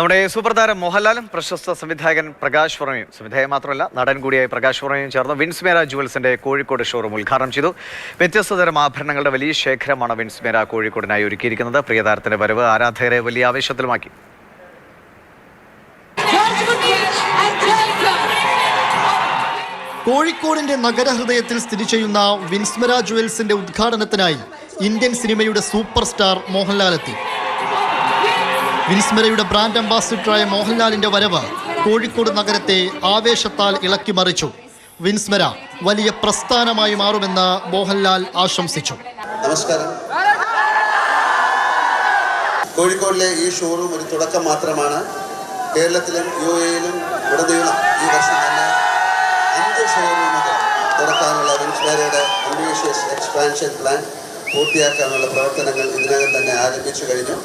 നമ്മുടെ സൂപ്രധാരം താരം മോഹൻലാലും പ്രശസ്ത സംവിധായകൻ പ്രകാശ് വർമ്മയും സംവിധായകൻ മാത്രമല്ല നടൻ കൂടിയായ പ്രകാശ് വർമ്മയും ചേർന്ന് വിൻസ്മേര ജുവൽസിന്റെ കോഴിക്കോട് ഷോറൂം ഉദ്ഘാടനം ചെയ്തു. വ്യത്യസ്ത തരം ആഭരണങ്ങളുടെ വലിയ ശേഖരമാണ് വിൻസ്മേര കോഴിക്കോടിനായി ഒരുക്കിയിരിക്കുന്നത്. പ്രിയതാരത്തിന്റെ വരവ് ആരാധകരെ വലിയ ആവേശത്തിലുമാക്കി. കോഴിക്കോടിന്റെ നഗരഹൃദയത്തിൽ സ്ഥിതി ചെയ്യുന്ന വിൻസ്മര ജുവൽസിന്റെ ഉദ്ഘാടനത്തിനായി ഇന്ത്യൻ സിനിമയുടെ സൂപ്പർ സ്റ്റാർ മോഹൻലാൽ എത്തി. വിൻസ്മരയുടെ ബ്രാൻഡ് അംബാസിഡറായ മോഹൻലാലിന്റെ വരവ് കോഴിക്കോട് നഗരത്തെ ആവേശത്താൽ ഇളക്കിമറിച്ചു വിൻസ്മര വലിയ പ്രസ്ഥാനമായി മാറുമെന്ന് മോഹൻലാൽ ആശംസിച്ചു. നമസ്കാരം. കോഴിക്കോടിലെ ഈ ഷോറൂം ഒരു തുടക്കം മാത്രമാണ്. കേരളത്തിലും യു എയിലും ഉടനീളം ഈ വർഷം തന്നെ അഞ്ച് ഷോറൂമുകൾ തുറക്കാനുള്ള വിൻസ്മേരയുടെ അംബീഷ്യസ് എക്സ്പാൻഷൻ പ്ലാൻ പൂർത്തിയാക്കാനുള്ള പ്രവർത്തനങ്ങൾ ഇതിനകം തന്നെ ആരംഭിച്ചു കഴിഞ്ഞു.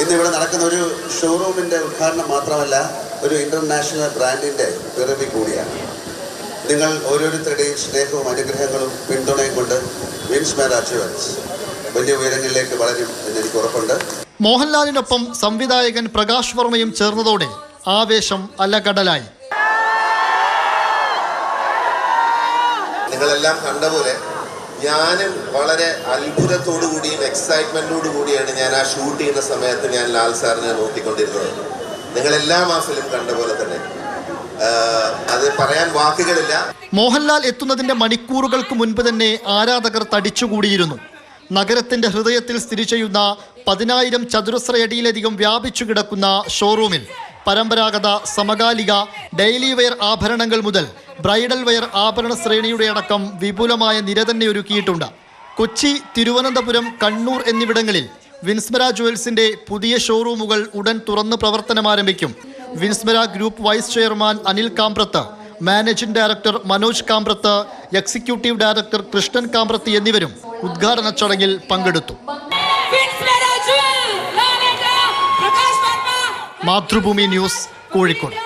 ഇന്നിവിടെ നടക്കുന്ന ഒരു ഷോറൂമിന്റെ ഉദ്ഘാടനം മാത്രമല്ല ഒരു ഇന്റർനാഷണൽ ബ്രാൻഡിന്റെ പിറവി കൂടിയാണ്. നിങ്ങൾ ഓരോരുത്തരുടെയും സ്നേഹവും അനുഗ്രഹങ്ങളും പിന്തുണയും കൊണ്ട് വിൻസ് ജുവൽസ് വലിയ ഉയരങ്ങളിലേക്ക് വളരും എന്ന് എനിക്ക് ഉറപ്പുണ്ട്. മോഹൻലാലിനൊപ്പം സംവിധായകൻ പ്രകാശ് വർമ്മയും ചേർന്നതോടെ ആവേശം അലകടലായി. നിങ്ങളെല്ലാം കണ്ട പോലെ ഞാനും വളരെ അത്ഭുതത്തോടു കൂടിയും എക്സൈറ്റ്മെന്റോടു കൂടിയാണ് ഞാൻ ആ ഷൂട്ട് ചെയ്യുന്ന സമയത്ത് ഞാൻ ലാൽ സാറിനെ നോക്കിക്കൊണ്ടിരുന്നത്. നിങ്ങളെല്ലാം ആ ഫിലിം കണ്ട പോലെ തന്നെ. അത് പറയാൻ വാക്കുകളില്ല. മോഹൻലാൽ എത്തുന്നതിന്റെ മണിക്കൂറുകൾക്ക് മുൻപ് തന്നെ ആരാധകർ തടിച്ചുകൂടിയിരുന്നു. നഗരത്തിന്റെ ഹൃദയത്തിൽ സ്ഥിതി ചെയ്യുന്ന പതിനായിരം ചതുരശ്രയടിയിലധികം വ്യാപിച്ചു കിടക്കുന്ന ഷോറൂമിൽ പരമ്പരാഗത സമകാലിക ഡെയിലി വെയർ ആഭരണങ്ങൾ മുതൽ ബ്രൈഡൽ വെയർ ആഭരണ ശ്രേണിയുടെ അടക്കം വിപുലമായ നിര തന്നെ ഒരുക്കിയിട്ടുണ്ട്. കൊച്ചി തിരുവനന്തപുരം കണ്ണൂർ എന്നിവിടങ്ങളിൽ വിൻസ്മര ജുവൽസിന്റെ പുതിയ ഷോറൂമുകൾ ഉടൻ തുറന്ന് പ്രവർത്തനം ആരംഭിക്കും. Vinsmera group vice chairman Anil Kamprath managing director Manoj Kamprath executive director Krishnan Kamprath എന്നിവരും ഉദ്ഘാടന ചടങ്ങിൽ പങ്കെടുത്തു. മാതൃഭൂമി ന്യൂസ് കോഴിക്കോട്.